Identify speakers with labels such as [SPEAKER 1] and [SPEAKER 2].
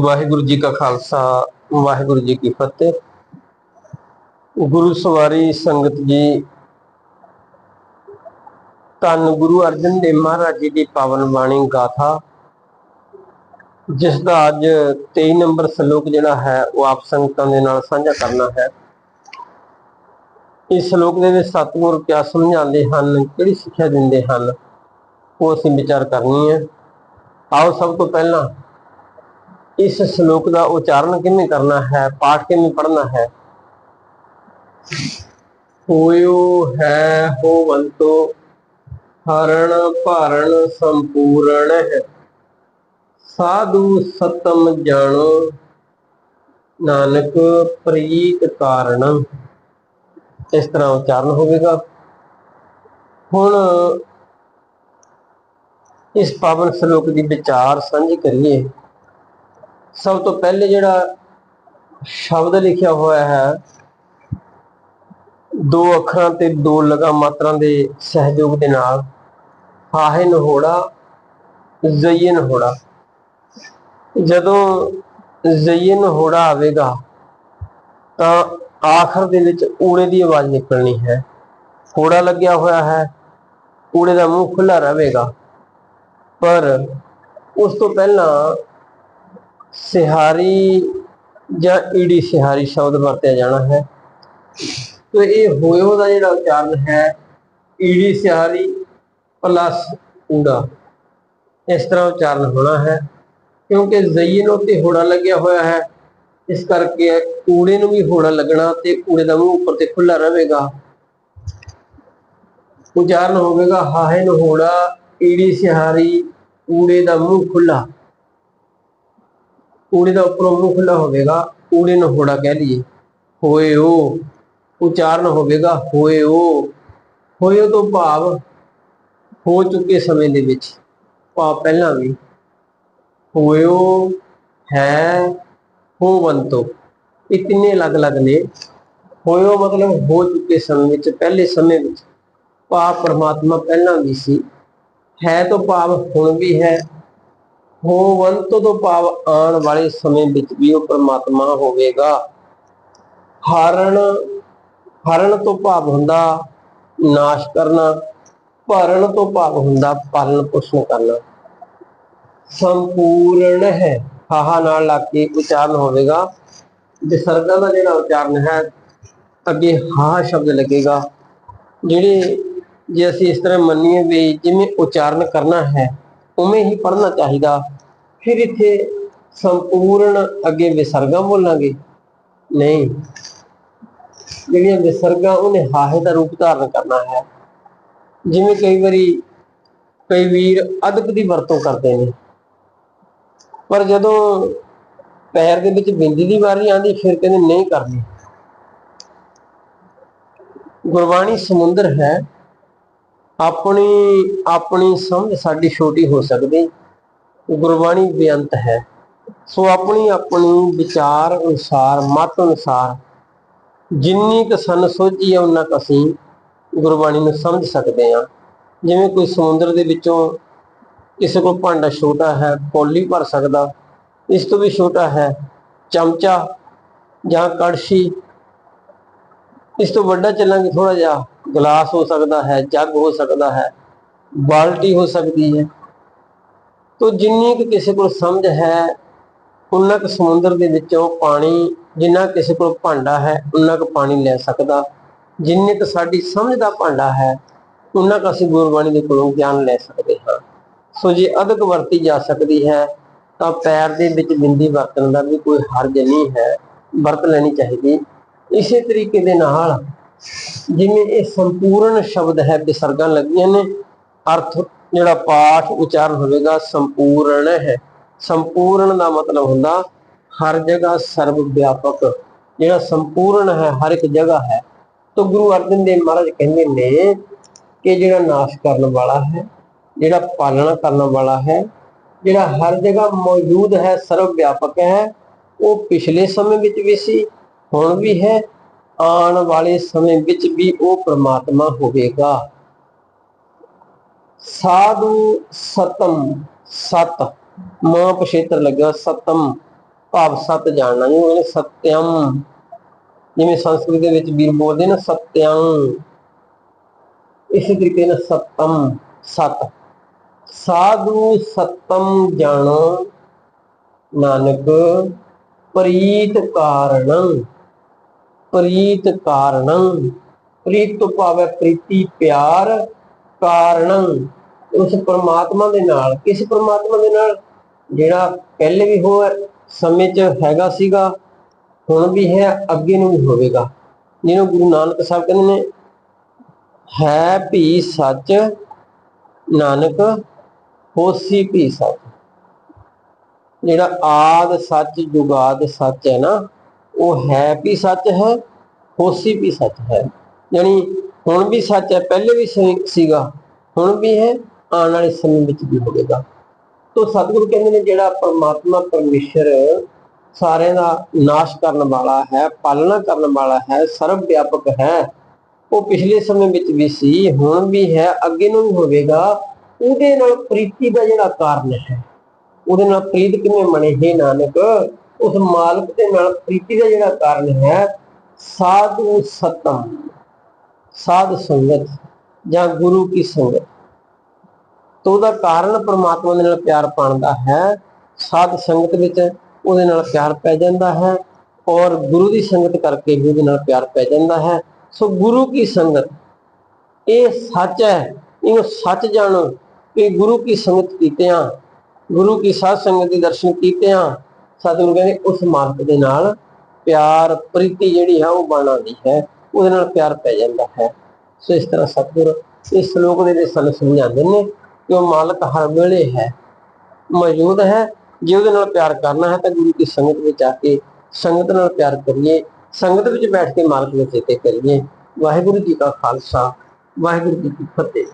[SPEAKER 1] ਵਾਹਿਗੁਰੂ ਜੀ ਕਾ ਖਾਲਸਾ, ਵਾਹਿਗੁਰੂ ਜੀ ਕੀ ਫਤਿਹ। ਗੁਰੂ ਸਵਾਰੀ ਸੰਗਤ ਜੀ, ਧੰਨ ਗੁਰੂ ਅਰਜਨ ਦੇਵ ਮਹਾਰਾਜ ਜੀ ਦੀ ਪਾਵਨ ਬਾਣੀ ਗਾਥਾ, ਜਿਸ ਦਾ ਅੱਜ 23 ਨੰਬਰ ਸ਼ਲੋਕ ਜਿਹੜਾ ਹੈ, ਉਹ ਆਪ ਸੰਗਤਾਂ ਦੇ ਨਾਲ ਸਾਂਝਾ ਕਰਨਾ ਹੈ। ਇਸ ਸ਼ਲੋਕ ਦੇ ਵਿੱਚ ਸਤਿਗੁਰ ਕਿਆ ਸਮਝਾਉਂਦੇ ਹਨ, ਕਿਹੜੀ ਸਿੱਖਿਆ ਦਿੰਦੇ ਹਨ, ਉਹ ਅਸੀਂ ਵਿਚਾਰ ਕਰਨੀ ਹੈ। ਆਓ ਸਭ ਤੋਂ ਪਹਿਲਾਂ ਇਸ ਸ਼ਲੋਕ ਦਾ ਉਚਾਰਨ ਕਿਵੇਂ ਕਰਨਾ ਹੈ? ਪਾਠ ਕਿਵੇਂ ਪੜ੍ਹਨਾ ਹੈ? ਹੋਇਓ ਹੈ ਹੋਵੰਤੋ, ਹਰਣ ਭਾਰਣ ਸੰਪੂਰਨ ਹੈ। ਸਾਧੂ ਸਤਮ ਜਾਣੋ, ਨਾਨਕ ਪ੍ਰੀਤ ਕਾਰਨ ਇਸ ਤਰ੍ਹਾਂ ਉਚਾਰਨ ਹੋਵੇਗਾ। ਹੁਣ ਇਸ ਪਾਵਨ ਸ਼ਲੋਕ ਦੀ ਵਿਚਾਰ ਸਾਂਝੀ ਕਰੀਏ। ਸਭ ਤੋਂ ਪਹਿਲੇ ਜਿਹੜਾ ਸ਼ਬਦ ਲਿਖਿਆ ਹੋਇਆ ਹੈ, ਦੋ ਅੱਖਰਾਂ ਤੇ ਦੋ ਲਗਾ ਮਾਤਰਾਂ ਦੇ ਸਹਿਯੋਗ ਦੇ ਨਾਲ, ਹਾਹੇ ਨਹੋੜਾ ਜ਼ਈਨ ਹੋੜਾ ਜਦੋਂ ਜ਼ਈਨ ਹੋੜਾ ਆਵੇਗਾ, ਤਾਂ ਆਖਰ ਦੇ ਵਿੱਚ ਊੜੇ ਦੀ ਆਵਾਜ਼ ਨਿਕਲਣੀ ਹੈ। ਹੋੜਾ ਲੱਗਿਆ ਹੋਇਆ ਹੈ, ਊੜੇ ਦਾ ਮੂੰਹ ਖੁੱਲਾ ਰਹੇਗਾ। ਪਰ ਉਸ ਤੋਂ ਪਹਿਲਾਂ ਸਿਹਾਰੀ ਜਾਂ ਈੜੀ ਸਿਹਾਰੀ ਸ਼ਬਦ ਵਰਤਿਆ ਜਾਣਾ ਹੈ। ਤੇ ਇਹ ਹੋਇਓ ਦਾ ਜਿਹੜਾ ਉਚਾਰਨ ਹੈ ਈੜੀ ਸਿਹਾਰੀ ਪਲੱਸ ਊੜਾ ਇਸ ਤਰ੍ਹਾਂ ਉਚਾਰਨ ਹੋਣਾ ਹੈ, ਕਿਉਂਕਿ ਜ਼ਈਨ ਉੱਤੇ ਹੋੜਾ ਲੱਗਿਆ ਹੋਇਆ ਹੈ, ਇਸ ਕਰਕੇ ਊੜੇ ਨੂੰ ਵੀ ਹੋੜਾ ਲੱਗਣਾ ਤੇ ਊੜੇ ਦਾ ਮੂੰਹ ਉੱਪਰ ਤੇ ਖੁੱਲਾ ਰਹੇਗਾ। ਉਚਾਰਨ ਹੋਵੇਗਾ, ਹਾਹੇ ਨੂੰ ਹੋੜਾ ਈੜੀ ਸਿਹਾਰੀ ਊੜੇ ਦਾ ਮੂੰਹ ਖੁੱਲਾ ਊੜੇ ਦਾ ਉੱਪਰੋਂ ਮੂੰਹ ਖੁੱਲਾ ਹੋਵੇਗਾ ਊੜੇ ਨੂੰ ਹੋੜਾ ਕਹਿ ਲਈਏ। ਹੋਏ ਉਹ ਉਚਾਰਨ ਹੋਵੇਗਾ, ਹੋਏ ਉਹ ਹੋਏ ਤੋਂ ਭਾਵ ਹੋ ਚੁੱਕੇ ਸਮੇਂ ਦੇ ਵਿੱਚ, ਭਾਵ ਪਹਿਲਾਂ ਵੀ। ਹੋਇਓ ਹੈ ਹੋਵੰਤੋ, ਇਹ ਤਿੰਨੇ ਅਲੱਗ-ਅਲੱਗ ਨੇ। ਹੋਇਓ ਮਤਲਬ ਹੋ ਚੁੱਕੇ ਸਮੇਂ ਵਿੱਚ, ਪਹਿਲੇ ਸਮੇਂ ਵਿੱਚ। ਭਾਵ ਪਰਮਾਤਮਾ ਪਹਿਲਾਂ ਵੀ ਸੀ। ਹੈ ਤੋਂ ਭਾਵ ਹੁਣ ਵੀ ਹੈ। ਹੋਵੰਤ ਤੋਂ ਭਾਵ ਆਉਣ ਵਾਲੇ ਸਮੇਂ ਵਿੱਚ ਵੀ ਉਹ ਪਰਮਾਤਮਾ ਹੋਵੇਗਾ। ਹਰਣ ਹਰਣ ਤੋਂ ਭਾਵ ਹੁੰਦਾ ਨਾਸ਼ ਕਰਨਾ ਭਰਨ ਤੋਂ ਭਾਵ ਹੁੰਦਾ ਪਾਲਣ ਪੋਸ਼ਣ ਕਰਨਾ। ਸੰਪੂਰਨ ਹੈ, ਹਾਹਾ ਨਾਲ ਲਾ ਕੇ ਉਚਾਰਨ ਹੋਵੇਗਾ। ਵਿਸਰਗਾਂ ਦਾ ਜਿਹੜਾ ਉਚਾਰਨ ਹੈ, ਅੱਗੇ ਹਾ ਸ਼ਬਦ ਲੱਗੇਗਾ। ਜਿਹੜੇ ਜੇ ਅਸੀਂ ਇਸ ਤਰ੍ਹਾਂ ਮੰਨੀਏ ਵੀ ਜਿਵੇਂ ਉਚਾਰਨ ਕਰਨਾ ਹੈ, ਉਵੇਂ ਹੀ ਪੜ੍ਹਨਾ ਚਾਹੀਦਾ। ਫਿਰ ਇੱਥੇ ਸੰਪੂਰਨ ਅੱਗੇ ਵਿਸਰਗਾਂ ਬੋਲਾਂਗੇ? ਨਹੀਂ। ਜਿਹੜੀਆਂ ਵਿਸਰਗਾਂ ਉਹਨੇ ਹਾਹੇ ਦਾ ਰੂਪ ਧਾਰਨ ਕਰਨਾ ਹੈ। ਜਿਵੇਂ ਕਈ ਵਾਰੀ ਕਈ ਵੀਰ ਅਦਬ ਦੀ ਵਰਤੋਂ ਕਰਦੇ ਨੇ। ਪਰ ਜਦੋਂ ਪੈਰ ਦੇ ਵਿੱਚ ਬਿੰਦੀ ਦੀ ਵਾਰੀ ਆਂਦੀ ਫਿਰ ਕਹਿੰਦੇ ਨਹੀਂ ਕਰਨੀ। ਗੁਰਬਾਣੀ ਸਮੁੰਦਰ ਹੈ। ਆਪਣੀ ਆਪਣੀ ਸਮਝ ਸਾਡੀ ਛੋਟੀ ਹੋ ਸਕਦੀ। ਗੁਰਬਾਣੀ ਬੇਅੰਤ ਹੈ। ਸੋ ਆਪਣੀ ਆਪਣੀ ਵਿਚਾਰ ਅਨੁਸਾਰ, ਮਤ ਅਨੁਸਾਰ ਜਿੰਨੀ ਕੁ ਸਨ ਸੋਝੀ ਹੈ ਉਹਨਾਂ ਕੁ ਅਸੀਂ ਗੁਰਬਾਣੀ ਨੂੰ ਸਮਝ ਸਕਦੇ ਹਾਂ। ਜਿਵੇਂ ਕੋਈ ਸਮੁੰਦਰ ਦੇ ਵਿੱਚੋਂ ਕਿਸੇ ਕੋਲ ਭਾਂਡਾ ਛੋਟਾ ਹੈ, ਕੌਲੀ ਭਰ ਸਕਦਾ, ਇਸ ਤੋਂ ਵੀ ਛੋਟਾ ਹੈ, ਚਮਚਾ ਜਾਂ ਕੜਛੀ, ਇਸ ਤੋਂ ਵੱਡਾ ਚੱਲਾਂਗੇ ਥੋੜਾ ਜਿਹਾ ਗਲਾਸ ਹੋ ਸਕਦਾ ਹੈ, ਜੱਗ ਹੋ ਸਕਦਾ ਹੈ, ਬਾਲਟੀ ਹੋ ਸਕਦੀ ਹੈ। ਤੋ ਜਿੰਨੀ ਕੁ ਕਿਸੇ ਕੋਲ ਸਮਝ ਹੈ, ਉਨਾ ਕੁ ਸਮੁੰਦਰ ਦੇ ਵਿੱਚੋਂ ਪਾਣੀ, ਜਿੰਨਾ ਕਿਸੇ ਕੋਲ ਭਾਂਡਾ ਹੈ, ਉਨਾ ਕੁ ਪਾਣੀ ਲੈ ਸਕਦਾ। ਜਿੰਨੇ ਕੁ ਸਾਡੀ ਸਮਝ ਦਾ ਭਾਂਡਾ ਹੈ, ਉਨਾ ਕੁ ਅਸੀਂ ਗੁਰਬਾਣੀ ਦੇ ਕੋਲੋਂ ਗਿਆਨ ਲੈ ਸਕਦੇ ਹਾਂ। ਸੋ ਜੇ ਅਦਕ ਵਰਤੀ ਜਾ ਸਕਦੀ ਹੈ, ਤਾਂ ਪੈਰ ਦੇ ਵਿੱਚ ਬਿੰਦੀ ਵਰਤਣ ਦਾ ਵੀ ਕੋਈ ਹਰਜ ਨਹੀਂ ਹੈ, ਵਰਤ ਲੈਣੀ ਚਾਹੀਦੀ। ਇਸੇ ਤਰੀਕੇ ਦੇ ਨਾਲ ਜਿਵੇਂ ਇਹ ਸੰਪੂਰਨ ਸ਼ਬਦ ਹੈ, ਵਿਸਰਗਾਂ ਲੱਗੀਆਂ ਨੇ, ਅਰਥ ਜਿਹੜਾ ਪਾਠ ਉਚਾਰਨ ਹੋਵੇਗਾ ਸੰਪੂਰਨ ਹੈ। ਸੰਪੂਰਨ ਦਾ ਮਤਲਬ ਹੁੰਦਾ ਹਰ ਜਗ੍ਹਾ ਸਰਵ ਵਿਆਪਕ ਜਿਹੜਾ ਸੰਪੂਰਨ ਹੈ, ਹਰ ਇੱਕ ਜਗ੍ਹਾ ਹੈ। ਤਾਂ ਗੁਰੂ ਅਰਜਨ ਦੇਵ ਮਹਾਰਾਜ ਕਹਿੰਦੇ ਨੇ ਕਿ ਜਿਹੜਾ ਨਾਸ਼ ਕਰਨ ਵਾਲਾ ਹੈ, ਜਿਹੜਾ ਪਾਲਣਾ ਕਰਨ ਵਾਲਾ ਹੈ, ਜਿਹੜਾ ਹਰ ਜਗ੍ਹਾ ਮੌਜੂਦ ਹੈ ਸਰਵ ਵਿਆਪਕ ਹੈ, ਉਹ ਪਿਛਲੇ ਸਮੇਂ ਵਿੱਚ ਵੀ ਸੀ, ਹੁਣ ਵੀ ਹੈ। ਆਉਣ ਵਾਲੇ ਸਮੇਂ ਵਿੱਚ ਵੀ ਉਹ ਪ੍ਰਮਾਤਮਾ ਹੋਵੇਗਾ। ਸਾਧੂ ਸਤਮ, ਸਤ। ਮਾਂ ਪਛੇਤਰ ਲੱਗਾ, ਸਤਮ। ਭਾਵ ਸਤ ਜਾਣਨਾ ਜਿਹਨੂੰ ਕਹਿੰਦੇ ਸਤਿਅਮ ਜਿਵੇਂ ਸੰਸਕ੍ਰਿਤ ਦੇ ਵਿੱਚ ਵੀਰ ਬੋਲਦੇ ਨੇ ਸਤਿਅੰ ਇਸੇ ਤਰੀਕੇ ਨਾਲ ਸਤਮ, ਸਤ। ਸਾਧੂ ਸਤਮ ਜਾਣੋ, ਨਾਨਕ। ਪ੍ਰੀਤ ਕਾਰਣੰ ਪ੍ਰੀਤ ਕਾਰਣੰ। ਪ੍ਰੀਤ ਤੋਂ ਭਾਵ ਹੈ ਪ੍ਰੀਤੀ, ਪਿਆਰ। ਕਾਰਨ ਉਸ ਪਰਮਾਤਮਾ ਦੇ ਨਾਲ, ਕਿਸ ਪਰਮਾਤਮਾ ਦੇ ਨਾਲ? ਜਿਹੜਾ ਪਹਿਲੇ ਵੀ ਹੋ ਸਮੇਂ 'ਚ ਹੈਗਾ ਸੀਗਾ, ਹੁਣ ਵੀ ਹੈ, ਅੱਗੇ ਨੂੰ ਵੀ ਹੋਵੇਗਾ। ਜਿਹਨੂੰ ਗੁਰੂ ਨਾਨਕ ਸਾਹਿਬ ਕਹਿੰਦੇ ਨੇ, ਹੈ ਭੀ ਸੱਚ, ਨਾਨਕ ਹੋਸੀ ਭੀ ਸੱਚ। ਜਿਹੜਾ ਆਦ ਸੱਚ, ਜੁਗਾਦ ਸੱਚ ਹੈ ਨਾ, ਉਹ ਹੈ ਵੀ ਸੱਚ ਹੈ, ਹੋਸੀ ਵੀ ਸੱਚ ਹੈ। ਯਾਨੀ ਹੁਣ ਵੀ ਸੱਚ ਹੈ, ਪਹਿਲੇ ਵੀ ਸੀ- ਸੀਗਾ, ਹੁਣ ਵੀ ਹੈ ਆਉਣ ਵਾਲੇ ਸਮੇਂ ਵਿੱਚ ਵੀ ਹੋਵੇਗਾ। ਤੋ ਸਤਿਗੁਰੂ ਕਹਿੰਦੇ ਨੇ, ਜਿਹੜਾ ਪਰਮਾਤਮਾ ਪਰਮੇਸ਼ਰ ਸਾਰਿਆਂ ਦਾ ਨਾਸ਼ ਕਰਨ ਵਾਲਾ ਹੈ, ਪਾਲਣਾ ਕਰਨ ਵਾਲਾ ਹੈ ਸਰਵ ਵਿਆਪਕ ਹੈ, ਉਹ ਪਿਛਲੇ ਸਮੇਂ ਵਿੱਚ ਵੀ ਸੀ, ਹੁਣ ਵੀ ਹੈ, ਅੱਗੇ ਨੂੰ ਵੀ ਹੋਵੇਗਾ, ਉਹਦੇ ਨਾਲ ਪ੍ਰੀਤੀ ਦਾ ਜਿਹੜਾ ਕਾਰਨ ਹੈ, ਉਹਦੇ ਨਾਲ ਪ੍ਰੀਤ ਕਿਵੇਂ ਬਣੇ? ਹੈ ਨਾਨਕ, ਉਸ ਮਾਲਕ ਦੇ ਨਾਲ ਪ੍ਰੀਤੀ ਦਾ ਜਿਹੜਾ ਕਾਰਨ ਹੈ, ਸਾਧੂ ਸਤਮ ਸਾਧ ਸੰਗਤ ਜਾਂ ਗੁਰੂ ਕੀ ਸੰਗਤ। ਤੋ ਉਹਦਾ ਕਾਰਨ ਪ੍ਰਮਾਤਮਾ ਦੇ ਨਾਲ ਪਿਆਰ ਪਾਉਣ ਦਾ ਹੈ, ਸਾਧ ਸੰਗਤ ਵਿੱਚ ਉਹਦੇ ਨਾਲ ਪਿਆਰ ਪੈ ਜਾਂਦਾ ਹੈ ਔਰ ਗੁਰੂ ਦੀ ਸੰਗਤ ਕਰਕੇ ਵੀ ਉਹਦੇ ਨਾਲ ਪਿਆਰ ਪੈ ਜਾਂਦਾ ਹੈ। ਸੋ ਗੁਰੂ ਕੀ ਸੰਗਤ, ਇਹ ਸੱਚ ਹੈ, ਇਹਨੂੰ ਸੱਚ ਜਾਣੋ ਕਿ ਗੁਰੂ ਕੀ ਸੰਗਤ ਕੀਤੇ ਆ, ਗੁਰੂ ਕੀ ਸਾਧ ਸੰਗਤ ਦੇ ਦਰਸ਼ਨ ਕੀਤੇ ਆ। ਸਤਿਗੁਰੂ ਕਹਿੰਦੇ, ਉਸ ਮਾਲਕ ਦੇ ਨਾਲ ਪਿਆਰ, ਪ੍ਰੀਤੀ ਜਿਹੜੀ ਹੈ ਉਹ ਬਣ ਆਉਂਦੀ ਹੈ। ਉਹਦੇ ਨਾਲ ਪਿਆਰ ਪੈ ਜਾਂਦਾ ਹੈ। ਸੋ ਇਸ ਤਰ੍ਹਾਂ ਸਤਿਗੁਰ ਇਸ ਸ਼ਲੋਕ ਦੇ ਵਿੱਚ ਸਾਨੂੰ ਸਮਝਾਉਂਦੇ ਨੇ ਕਿ ਉਹ ਮਾਲਕ ਹਰ ਵੇਲੇ ਹੈ, ਮੌਜੂਦ ਹੈ। ਜੇ ਉਹਦੇ ਨਾਲ ਪਿਆਰ ਕਰਨਾ ਹੈ ਤਾਂ ਗੁਰੂ ਦੀ ਸੰਗਤ ਵਿੱਚ ਆ ਕੇ ਸੰਗਤ ਨਾਲ ਪਿਆਰ ਕਰੀਏ, ਸੰਗਤ ਵਿੱਚ ਬੈਠ ਕੇ ਮਾਲਕ ਨੂੰ ਚੇਤੇ ਕਰੀਏ। ਵਾਹਿਗੁਰੂ ਜੀ ਕਾ ਖਾਲਸਾ, ਵਾਹਿਗੁਰੂ ਜੀ ਕੀ ਫਤਿਹ।